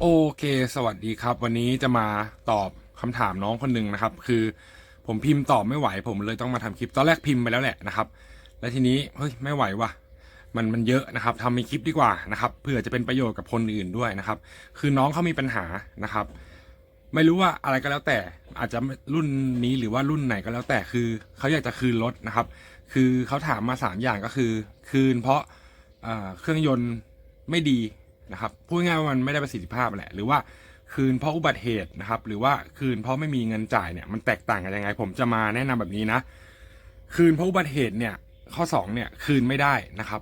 โอเค สวัสดีครับ วันนี้จะมาตอบคำถามน้องคนหนึ่งนะครับ คือผมพิมพ์ตอบไม่ไหว ผมเลยต้องมาทำคลิป ตอนแรกพิมพ์ไปแล้วแหละนะครับ แล้วทีนี้เฮ้ยไม่ไหวว่ะ มันมันเยอะนะครับทำเป็นคลิปดีกว่านะครับ เพื่อจะเป็นประโยชน์กับคนอื่นด้วยนะครับ คือน้องเขามีปัญหานะครับ ไม่รู้ว่าอะไรก็แล้วแต่ อาจจะรุ่นนี้หรือว่ารุ่นไหนก็แล้วแต่คือเขาอยากจะคืนรถนะครับ คือเขาถามมาสามอย่างก็คือ คืนเพราะเครื่องยนต์ไม่ดี นะครับพูดง่ายว่ามันไม่ได้ประสิทธิภาพแหละ หรือว่าคืนเพราะอุบัติเหตุนะครับ หรือว่าคืนเพราะไม่มีเงินจ่ายเนี่ยมันแตกต่างกันยังไง ผมจะมาแนะนำแบบนี้นะ คืนเพราะอุบัติเหตุเนี่ย ข้อสองเนี่ยคืนไม่ได้นะครับ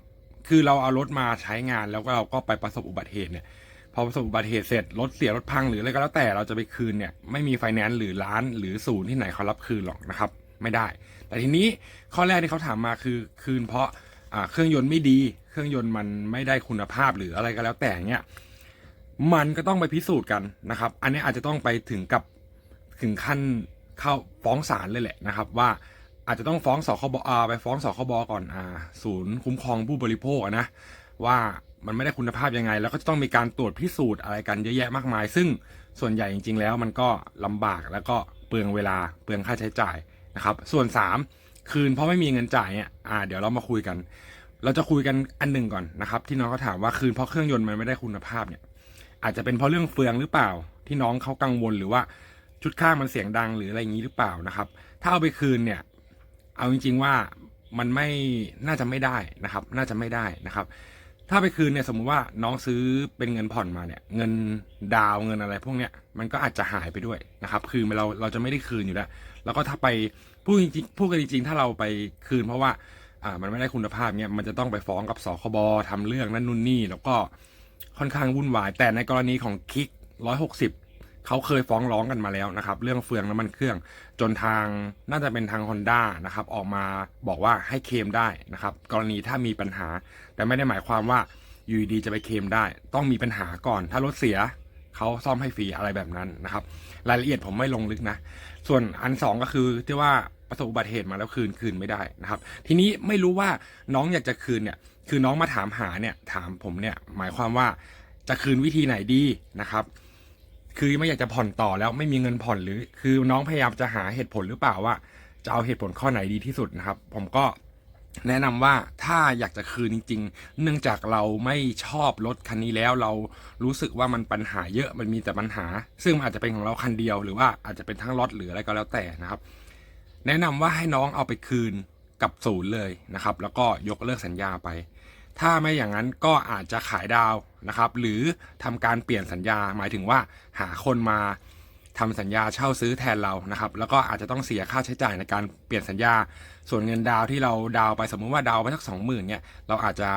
คือเราเอารถมาใช้งานแล้วก็เราก็ไปประสบอุบัติเหตุเนี่ยพอประสบอุบัติเหตุเสร็จรถเสียรถพังหรืออะไรก็แล้วแต่เราจะไปคืนเนี่ยไม่มีไฟแนนซ์หรือร้านหรือศูนย์ที่ไหนเขารับคืนหรอกนะครับ ไม่ได้ แต่ทีนี้ข้อแรกที่เขาถามมาคือคืนเพราะ เครื่องยนต์ไม่ดี เครื่องยนต์มันไม่ได้คุณภาพหรืออะไรก็แล้วแต่เนี่ยมันก็ต้องไปพิสูจน์กันนะครับ อันนี้อาจจะต้องไปถึงกับถึงขั้นเข้าฟ้องศาลเลยแหละนะครับ ว่าอาจจะต้องฟ้องสคบอ่าไปฟ้องสคบก่อนอ่าศูนย์คุ้มครองผู้บริโภคนะว่ามันไม่ได้คุณภาพยังไง แล้วก็จะต้องมีการตรวจพิสูจน์อะไรกันเยอะแยะมากมาย ซึ่งส่วนใหญ่จริง ๆ แล้วมันก็ลำบากแล้วก็เปลืองเวลาเปลืองค่าใช้จ่ายนะครับ ส่วน 3 คืนเพราะไม่มีเงินจ่ายเนี่ยอ่า เดี๋ยวเรามาคุยกัน เราจะคุยกันอันหนึ่งก่อนนะครับ ที่น้องเขาถามว่าคืนเพราะเครื่องยนต์มันไม่ได้คุณภาพเนี่ย อาจจะเป็นเพราะเรื่องเฟืองหรือเปล่า ที่น้องเขากังวลหรือว่าชุดข้างมันเสียงดังหรืออะไรอย่างนี้หรือเปล่านะครับ ถ้าเอาไปคืนเนี่ย เอาจริง ๆว่ามันไม่น่าจะไม่ได้นะครับ น่าจะไม่ได้นะครับ ถ้าไปคืนเนี่ยสมมุติว่าน้องซื้อเป็นเงินผ่อนมาเนี่ย เงินดาวเงินอะไรพวกเนี้ยมันก็อาจจะหายไปด้วยนะครับ คือเราเราจะไม่ได้คืนอยู่แล้ว แล้วก็ถ้าไปพูดจริงๆพูดกันจริงๆถ้าเราไปคืน เพราะว่าอ่ามันไม่ได้คุณภาพเนี่ยมันจะต้องไปฟ้องกับสคบทำเรื่องนั่นนู่นนี่ แล้วก็ค่อนข้างวุ่นวาย แต่ในกรณีของคิกร้อยหกสิบ เขาเคยฟ้องร้องกันมาแล้วนะครับ เรื่องเฟืองน้ำมันเครื่อง จนทางน่าจะเป็นทาง Honda นะครับออกมาบอกว่าให้เคลมได้นะครับ กรณีถ้ามีปัญหา แต่ไม่ได้หมายความว่าอยู่ดีจะไปเคลมได้ ต้องมีปัญหาก่อน ถ้ารถเสียเขาซ่อมให้ฟรีอะไรแบบนั้นนะครับ รายละเอียดผมไม่ลงลึกนะ ส่วนอันสองก็คือที่ว่าประสบอุบัติเหตุมาแล้วคืนคืนไม่ได้นะครับ ทีนี้ไม่รู้ว่าน้องอยากจะคืนเนี่ย คือน้องมาถามหาเนี่ยถามผมเนี่ยหมายความว่าจะคืนวิธีไหนดีนะครับ คือไม่อยากจะผ่อนต่อแล้วไม่มีเงินผ่อนหรือ คือน้องพยายามจะหาเหตุผลหรือเปล่าว่า จะเอาเหตุผลข้อไหนดีที่สุดนะครับ ผมก็แนะนำว่าถ้าอยากจะคืนจริง ๆ เนื่องจากเราไม่ชอบรถคันนี้แล้วเรารู้สึกว่ามันปัญหาเยอะมันมีแต่ปัญหา ซึ่งอาจจะเป็นของเราคันเดียวหรือว่าอาจจะเป็นทั้งรถหรืออะไรก็แล้วแต่นะครับ แนะนำว่าให้น้องเอาไปคืนกับศูนย์เลยนะครับ แล้วก็ยกเลิกสัญญาไป ถ้าไม่อย่างนั้นก็อาจจะขายดาวนะครับ หรือทำการเปลี่ยนสัญญาหมายถึงว่าหาคนมาทำสัญญาเช่าซื้อแทนเรานะครับ แล้วก็อาจจะต้องเสียค่าใช้จ่ายในการเปลี่ยนสัญญา ส่วนเงินดาวที่เราดาวไปสมมุติว่าดาวไปสักสองหมื่นเนี่ยเราอาจจะ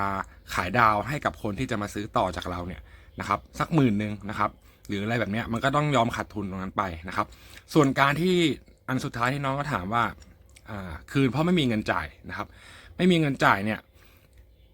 ขายดาวให้กับคนที่จะมาซื้อต่อจากเราเนี่ยนะครับสักหมื่นหนึ่งนะครับ หรืออะไรแบบนี้มันก็ต้องยอมขาดทุนตรงนั้นไปนะครับ ส่วนการที่อันสุดท้ายที่น้องก็ถามว่าคืนเพราะไม่มีเงินจ่ายนะครับ ไม่มีเงินจ่ายเนี่ย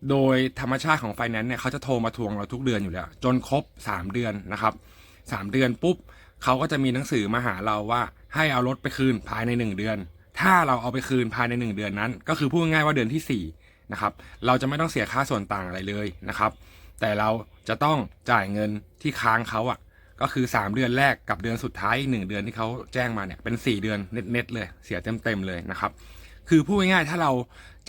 โดยธรรมชาติของไฟแนนซ์เนี่ยเขาจะโทรมาทวงเราทุกเดือนอยู่แล้ว จนครบ 3 เดือนนะครับ3เดือนปุ๊บเขาก็จะมีหนังสือมาหาเราว่า ให้เอารถไปคืนภายใน 1 เดือน ถ้าเราเอาไปคืนภายใน 1 เดือนนั้น ก็คือพูดง่ายว่าเดือนที่4นะครับเราจะไม่ต้องเสียค่าส่วนต่างอะไรเลยนะครับ แต่เราจะต้องจ่ายเงินที่ค้างเขาอะก็คือ 3 เดือนแรกกับเดือนสุดท้ายอีกหนึ่งเดือนที่เขาแจ้งมาเนี่ยเป็น 4 เดือนเน็ตๆเลยเสียเต็มๆเลยนะครับ คือพูดง่ายๆถ้าเรา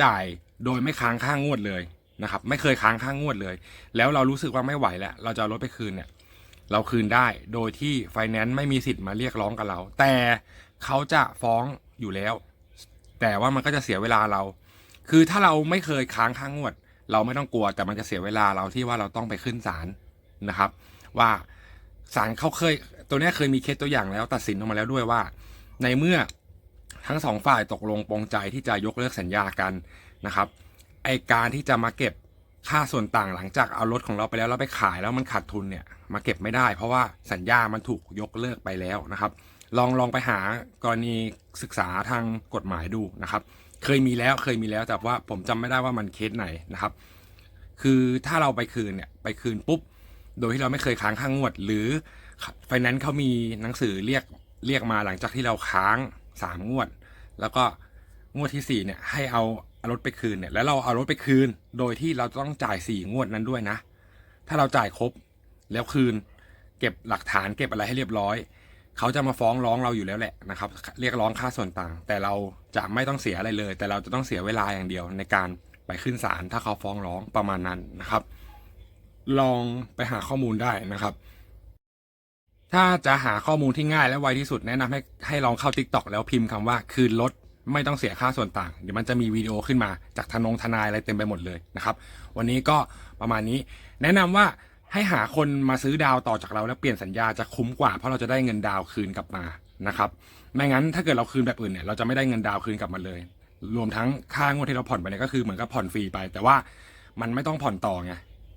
จ่ายโดยไม่ค้างค่างวดเลย นะครับไม่เคยค้างค่างวดเลย แล้วเรารู้สึกว่าไม่ไหวแล้วเราจะเอารถไปคืนเนี่ยเราคืนได้โดยที่ไฟแนนซ์ไม่มีสิทธิ์มาเรียกร้องกับเรา แต่เขาจะฟ้องอยู่แล้ว แต่ว่ามันก็จะเสียเวลาเรา คือถ้าเราไม่เคยค้างค่างวด เราไม่ต้องกลัวแต่มันจะเสียเวลาเราที่ว่าเราต้องไปขึ้นศาลนะครับ ว่าศาลเขาเคย ตัวนี้เคยมีเคสตัวอย่างแล้วตัดสินออกมาแล้วด้วยว่า ในเมื่อทั้งสองฝ่ายตกลงปรงใจที่จะยกเลิกสัญญากันนะครับ ไอการที่จะมาเก็บค่าส่วนต่างหลังจากเอารถของเราไปแล้วเราไปขายแล้วมันขาดทุนเนี่ยมาเก็บไม่ได้ เพราะว่าสัญญามันถูกยกเลิกไปแล้วนะครับ ลองลองไปหากรณีศึกษาทางกฎหมายดูนะครับ เคยมีแล้วเคยมีแล้วแต่ว่าผมจำไม่ได้ว่ามันเคสไหนนะครับ คือถ้าเราไปคืนเนี่ยไปคืนปุ๊บ โดยที่เราไม่เคยค้างค่างวด หรือไฟแนนซ์เขามีหนังสือเรียกเรียกมาหลังจากที่เราค้างสามงวด แล้วก็งวดที่สี่เนี่ยให้เอาารถไปคืนเนี่ยแล้วเราเอารถไปคืน โดยที่เราต้องจ่ายสี่งวดนั้นด้วยนะ ถ้าเราจ่ายครบแล้วคืน เก็บหลักฐานเก็บอะไรให้เรียบร้อย เขาจะมาฟ้องร้องเราอยู่แล้วแหละนะครับ เรียกร้องค่าส่วนต่าง แต่เราจะไม่ต้องเสียอะไรเลย แต่เราจะต้องเสียเวลาอย่างเดียวในการไปขึ้นศาลถ้าเขาฟ้องร้องประมาณนั้นนะครับ ลองไปหาข้อมูลได้นะครับ ถ้าจะหาข้อมูลที่ง่ายและไวที่สุดแนะนำให้ให้ลองเข้า Tik t o อกแล้วพิมพ์คำว่าคืนรถ ไม่ต้องเสียค่าส่วนต่าง เดี๋ยวมันจะมีวิดีโอขึ้นมาจากทนงทนายอะไรเต็มไปหมดเลยนะครับ วันนี้ก็ประมาณนี้ แนะนำว่าให้หาคนมาซื้อดาวต่อจากเราแล้วเปลี่ยนสัญญาจะคุ้มกว่าเพราะเราจะได้เงินดาวคืนกลับมานะครับไม่งั้นถ้าเกิดเราคืนแบบอื่นเนี่ยเราจะไม่ได้เงินดาวคืนกลับมาเลย รวมทั้งค่างวดที่เราผ่อนไปเนี่ยก็คือเหมือนกับผ่อนฟรีไป แต่ว่ามันไม่ต้องผ่อนต่อไง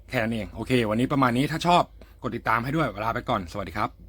แค่นั้นเองโอเค วันนี้ประมาณนี้ถ้าชอบกดติดตามให้ด้วยเวลาไปก่อนสวัสดีครับ